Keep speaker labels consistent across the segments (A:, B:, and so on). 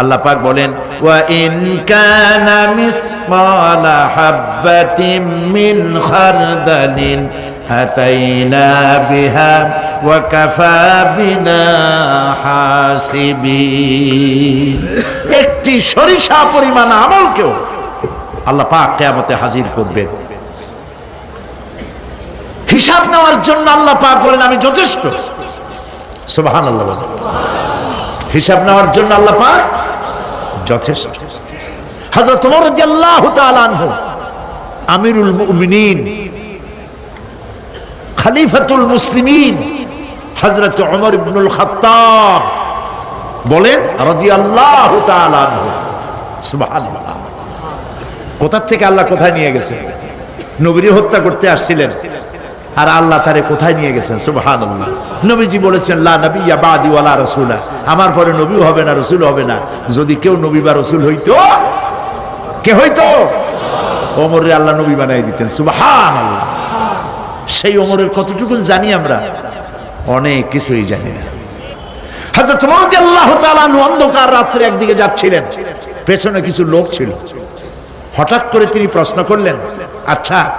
A: আল্লাহ পাক বলেন, ওয়া ইন কানা মিসকালা হাববাতিন মিন খারদালিন আতাইনা বিহা ওয়া কাফা বিনা হাসিবিন। একটি সরিষা পরিমাণ আমলকেও আল্লাহ পাক কিয়ামতে হাজির করবেন। হিসাব নেওয়ার জন্য আল্লাহ পাক বলেন, আমি যথেষ্ট। সুবহানাল্লাহ। হিসাব নেওয়ার জন্য আল্লাহ পাক যথেষ্ট। আনহু, আমিরুল মুমিনিন, খলিফাতুল মুসলিমিন, হযরত ওমর ইবনুল খাত্তাব বলেন, রাদিয়াল্লাহু তাআলা আনহু, সুবহানাল্লাহ। কোথা থেকে আল্লাহ কোথায় নিয়ে গেছে নবীর হত্যা করতে আসছিলেন। আর আল্লাহ তারে কোথায় নিয়ে গেছেন? সুবহান নবীজি বলেছেন, লা নবিয়া বাদি ওয়ালা রাসূলা। আমার পরে নবীও হবে না রসুল হবে না। যদি কেউ নবী বা রসুল হইতো, কে হইতো? ওমরে আল্লাহ নবী বানাই দিতেন সুবহান আল্লাহ সেই ওমরের কতটুকু জানি আমরা? অনেক কিছুই জানি না। রাদিয়াল্লাহু তাআলা আনহু অন্ধকার রাত্রে একদিকে যাচ্ছিলেন। পেছনে কিছু লোক ছিল। হঠাৎ করে তিনি প্রশ্ন করলেন আচ্ছা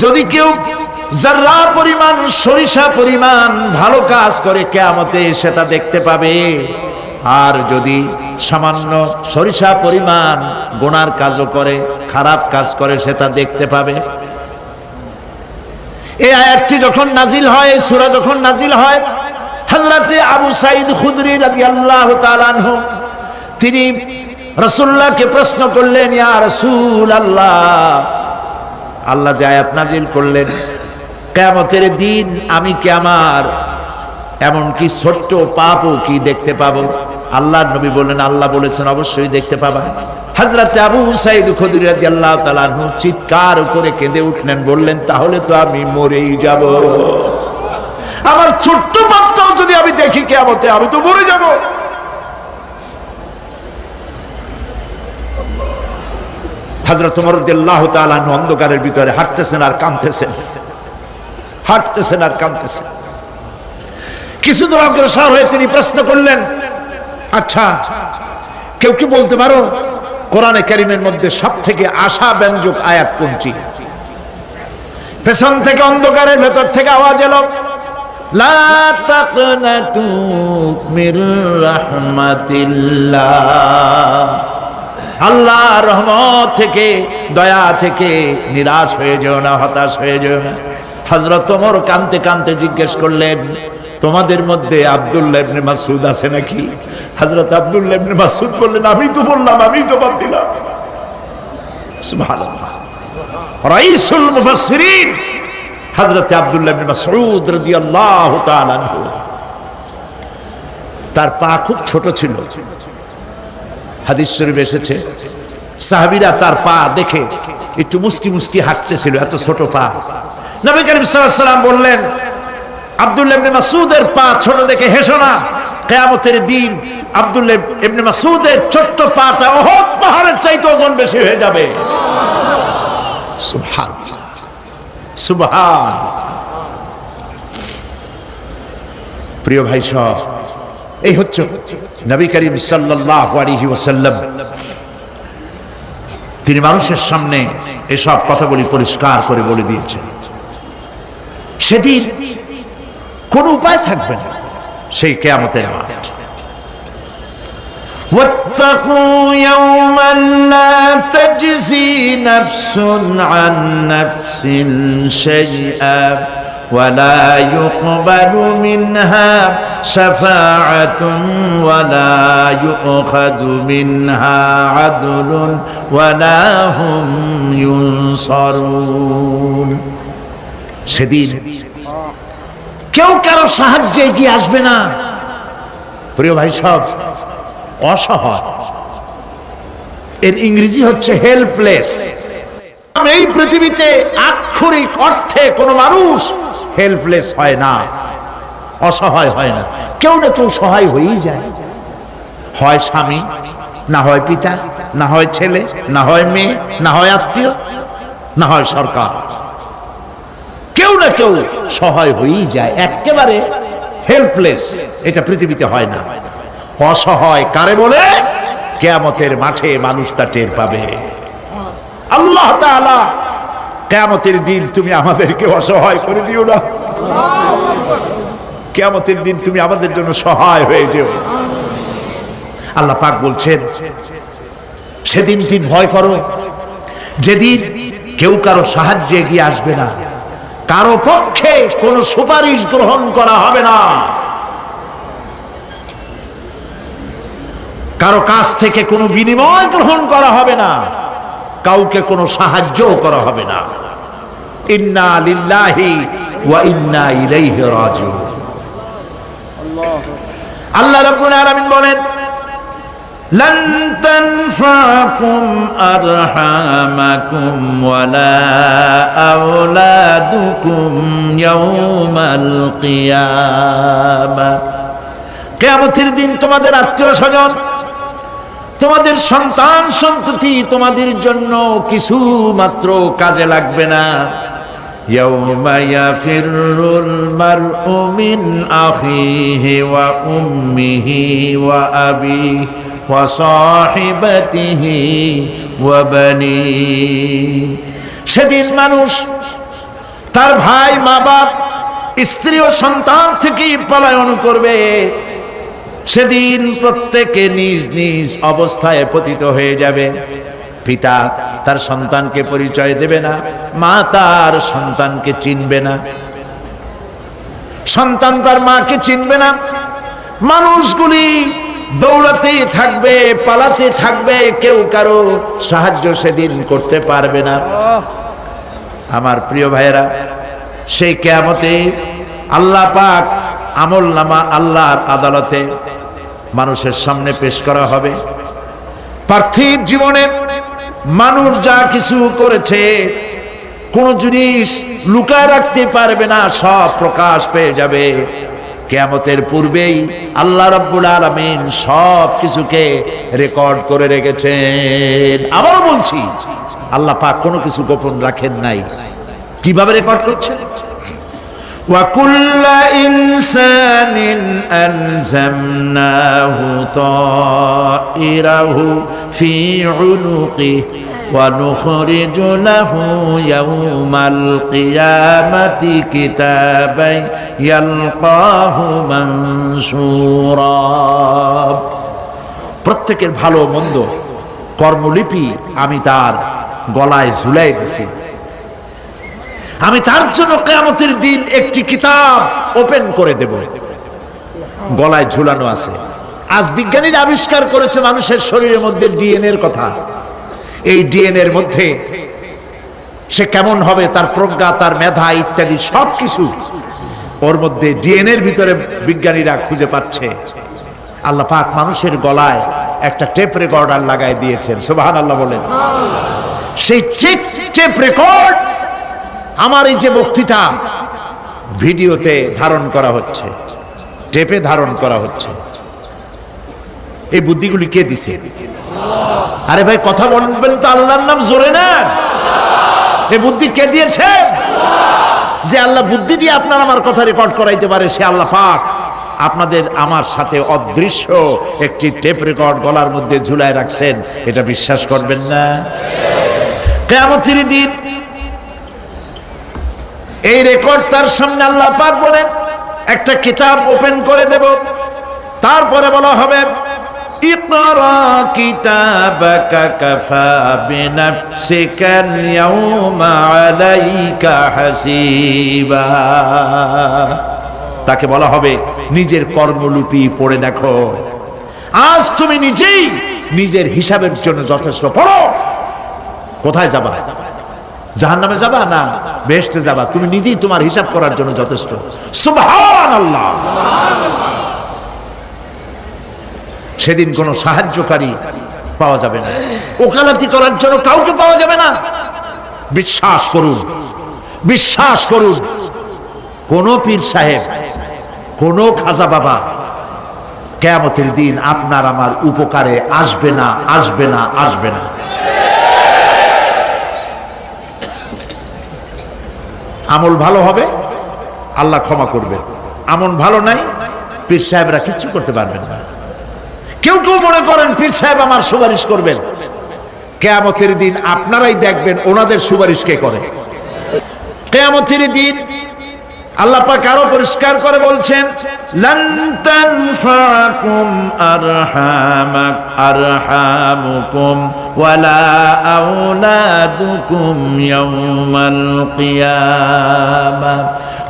A: যদি কেউ যারা পরিমাণ, সরিষা পরিমাণ ভালো কাজ করে, কেয়ামতে সেটা দেখতে পাবে। আর যদি সামান্য সরিষা পরিমাণ গোনার কাজও করে, খারাপ কাজ করে, সেটা দেখতে পাবে। এই আয়াতটি যখন নাজিল হয়, সূরা যখন নাজিল হয়, হযরতে আবু সাইদ খুদরি তাআলা আনহু, তিনি রাসূলুল্লাহকে প্রশ্ন করলেন, ইয়া রাসূল আল্লাহ আল্লাহ যে আয়াত নাজিল করলেন, কিয়ামতের দিন আমি কি আমার এমনকি ছোট্ট পাপও কি দেখতে পাবো? আল্লাহর নবী বললেন, আল্লাহ বলেছেন, অবশ্যই দেখতে পাবা। হযরত আবু সাইদ খুদরি রাদিয়াল্লাহু তাআলা চিৎকার করে কেঁদে উঠলেন, বললেন, তাহলে তো আমি মরেই যাব। আমার ছোট্ট পাপটাও যদি আমি দেখি কিয়ামতে, আমি তো মরে যাব। হজরত মরুদ্দাহ তালান অন্ধকারের ভিতরে হাঁটতেছেন আর কাঁদতেছেন। হাঁটতেছেন আর কাঁদতেছেন। কিছু দূর অগ্রসর হয়ে তিনি প্রশ্ন করলেন আচ্ছা কেউ কি বলতে পারো কোরআনে কারিমের মধ্যে সব থেকে আশা ব্যঞ্জক আয়াত কোনটি? পেছন থেকে অন্ধকারের ভেতর থেকে আওয়াজ এলো, লা আল্লাহ রহমত থেকে, দয়া থেকে নিরাশ হয়ে যেও না, হতাশ হয়ে যেও না। হজরত তোমর কানতে কানতে জিজ্ঞেস করলেন, তোমাদের মধ্যে আব্দুল্লাহ ইবনে মাসুদ আছে নাকি? হজরত আব্দুল্লাহ ইবনে মাসুদ বললেন, আমি তো বললাম, আমি জবাব দিলাম। সুবহানাল্লাহ। রাইসুল মুফাসসিরিন, হযরত আব্দুল্লাহ ইবনে মাসউদ রাদিয়াল্লাহু তাআলা তার পা খুব ছোট ছিল। হাদিস শরীফ এসেছে, সাহাবীরা তার পা দেখে একটু মুস্কি মুস্কি হাসতেছিল, এত ছোট পা। নবী করিম সাল্লাম বললেন আব্দুল্লাহ ইবনে মাসউদের পা ছোট দেখে হেসো না। কিয়ামতের দিন আব্দুল্লাহ ইবনে মাসউদের ছোট্ট পাটা ওহদ পাহাড়ের চাইতে ওজন বেশি হয়ে যাবে। সুবহান সুবহান। প্রিয় ভাই সব এই হচ্ছে নবী করিম সাল্লাল্লাহু আলাইহি ওয়াসাল্লাম তিনি মানুষের সামনে এসব কথাগুলি পরিষ্কার করে বলে দিয়েছেন সেদিন কোন উপায় থাকবে না সেই কেয়ামতের মাঠ واتقوا يوما لا تجزي نفس عن نفس شيئا ولا يقبل منها شفاعة ولا يؤخذ منها عدل ولا هم ينصرون সেদিন কেউ কারো সাহায্যে এগিয়ে আসবে না প্রিয় ভাই সব অসহায় এর ইংরেজি হচ্ছে হেল্পলেস এই পৃথিবীতে আক্ষরিক অর্থে কোনো মানুষ হেল্পলেস হয় না, অসহায় হয় না। কেউ না কেউ সহায় হয়েই যায়। হয় স্বামী, না হয় পিতা, না হয় ছেলে, না হয় মেয়ে, না হয় আত্মীয়, না হয় সরকার। কেউ না কেউ সহায় হয়েই যায়। একেবারে হেল্পলেস এটা পৃথিবীতে হয় না। অসহায় কারে বলে? কেয়ামতের মাঠে মানুষ তা টের পাবে। আল্লাহ তাআলা কেয়ামতের দিন তুমি আমাদেরকে অসহায় করে দিও না। কেয়ামতের দিন তুমি আমাদের জন্য সহায় হয়ে যেও। আল্লাহ পাক বলছেন, সেদিন দিন ভয় করো। যেদিন কেউ কারও সাহায্যে এগিয়ে আসবে না, কারও পক্ষে কোনো সুপারিশ গ্রহণ করা হবে না। কারও কাছ থেকে কোনো বিনিময় গ্রহণ করা হবে না, কাউকে কোনো সাহায্যও করা হবে না। ইন্না লিল্লাহি ওয়া ইন্না ইলাইহি রাজিউন আল্লাহ রাব্বুল আলামিন বলেন لن تنفعكم أرحامكم ولا أولادكم يوم القيامة কেয়ামতের দিন তোমাদের আত্মীয় স্বজন তোমাদের সন্তান সন্ততি তোমাদের জন্য কিছু মাত্র কাজে লাগবে না يوم يفر المرء من أخيه وأمه وأبيه وصاحبته وبنيه সেদিন মানুষ তার ভাই মা বাপ স্ত্রী ও সন্তান থেকে পলায়ন করবে সেদিন প্রত্যেকে নিজ নিজ অবস্থায় পতিত হয়ে যাবে পিতা তার সন্তানকে পরিচয় দেবে না, মা তার সন্তানকে চিনবে না। সন্তান তার মাকে চিনবে না। মানুষগুলি দৌড়াতে থাকবে, পালাতে থাকবে, কেউ কারও সাহায্য সেদিন করতে পারবে না। আমার প্রিয় ভাইয়েরা, সেই কেয়ামতে আল্লাহ পাক আমল নামা আল্লাহর আদালতে মানুষের সামনে পেশ করা হবে। পার্থিব জীবনে মানুষ যা কিছু করেছে, কোন জিনিস লুকায় রাখতে পারবে না, সব প্রকাশ পেয়ে যাবে। কেয়ামতের পূর্বেই আল্লাহ রব্বুল আলমিন সব কিছুকে রেকর্ড করে রেখেছেন। আবারও বলছি, আল্লাহ পাক কোনো কিছু গোপন রাখেন নাই। কীভাবে রেকর্ড করছেন? وكل إنسان ألزمناه طائره في عنقه ونخرج له يوم القيامة كتابا يلقاه منشورا প্রত্যেকের ভালো মন্দ কর্মলিপি আমি তার গলায় ঝুলাই দিছি আমি তার জন্য কেয়ামতের দিন একটি কিতাব ওপেন করে দেব। গলায় ঝুলানো আছে। আজ বিজ্ঞানীরা আবিষ্কার করেছে মানুষের শরীরের মধ্যে ডিএনএ কথা। এই ডিএনএ এর মধ্যে সে কেমন হবে, তার প্রজ্ঞা, তার মেধা ইত্যাদি সব কিছু ওর মধ্যে ডিএনএ ভিতরে বিজ্ঞানীরা খুঁজে পাচ্ছে। আল্লাহ পাক মানুষের গলায় একটা টেপ রেকর্ডার লাগাই দিয়েছেন। সুবাহান আল্লাহ বলেন। সেই টেপ রেকর্ড আমার এই যে বক্তৃতা, ভিডিওতে ধারণ করা হচ্ছে, টেপে ধারণ করা হচ্ছে। এই বুদ্ধিগুলি কে দিছে? আরে ভাই, কথা বলবেন তো আল্লাহর নাম জোরে না। এই বুদ্ধি কে দিয়েছে? যে আল্লাহ বুদ্ধি দিয়ে আপনার আমার কথা রেকর্ড করাইতে পারে, সে আল্লাহ পাক। আপনাদের আমার সাথে অদৃশ্য একটি টেপ রেকর্ড গলার মধ্যে ঝুলায় রাখছেন, এটা বিশ্বাস করবেন না। কেমন দিন এই রেকর্ড তার সামনে আল্লাহ পাক বলেন, একটা কিতাব ওপেন করে দেব। তারপরে বলা হবে তাকে বলা হবে, নিজের কর্মলিপি পড়ে দেখো। আজ তুমি নিজেই নিজের হিসাবের জন্য যথেষ্ট পড়ো। কোথায় যাবা? জাহান নামে যাবা না বেহেশতে যাবা, তুমি নিজেই তোমার হিসাব করার জন্য যথেষ্ট। সেদিন কোনো সাহায্যকারী পাওয়া যাবে না। ওকালাতি করার জন্য কাউকে পাওয়া যাবে না। বিশ্বাস করুন বিশ্বাস করুন। কোন পীর সাহেব, কোন খাজা বাবা, কেয়ামতের দিন আপনার আমার উপকারে আসবে না আসবে না আসবে না। আমল ভালো হবে, আল্লাহ ক্ষমা করবে। আমল ভালো নাই, পীর সাহেবরা কিচ্ছু করতে পারবেন না। কেউ কেউ মনে করেন পীর সাহেব আমার সুপারিশ করবেন। কেয়ামতের দিন আপনারাই দেখবেন ওনাদের সুপারিশ কে করে। কেয়ামতের দিন আল্লাহ পাক আরও পরিষ্কার করে বলছেন, লান তানফাকুম আরহামাক, আরহামুকুম, ওয়ালা আওলাদুকুম ইয়াউমাল কিয়ামা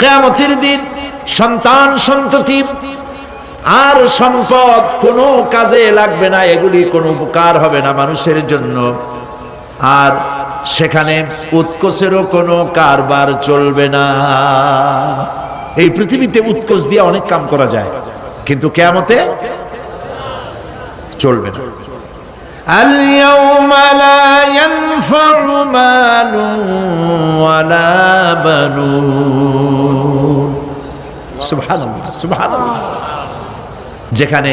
A: কিয়ামতের দিন সন্তান সন্ততি, আর সম্পদ কোনো কাজে লাগবে না, এগুলি কোনো উপকার হবে না মানুষের জন্য। আর সেখানে উৎকোষেরও কোনো কারবার চলবে না এই পৃথিবীতে উৎকোষ দিয়ে অনেক কাম করা যায় কিন্তু কেয়ামতে চলবে না اليوم لا ينفع مال ولا بنون سبحان الله سبحان الله যেখানে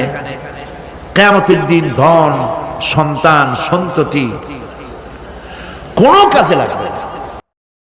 A: কেয়ামতের দিন ধন সন্তান সন্ততি কোনো কাজে লাগবে না।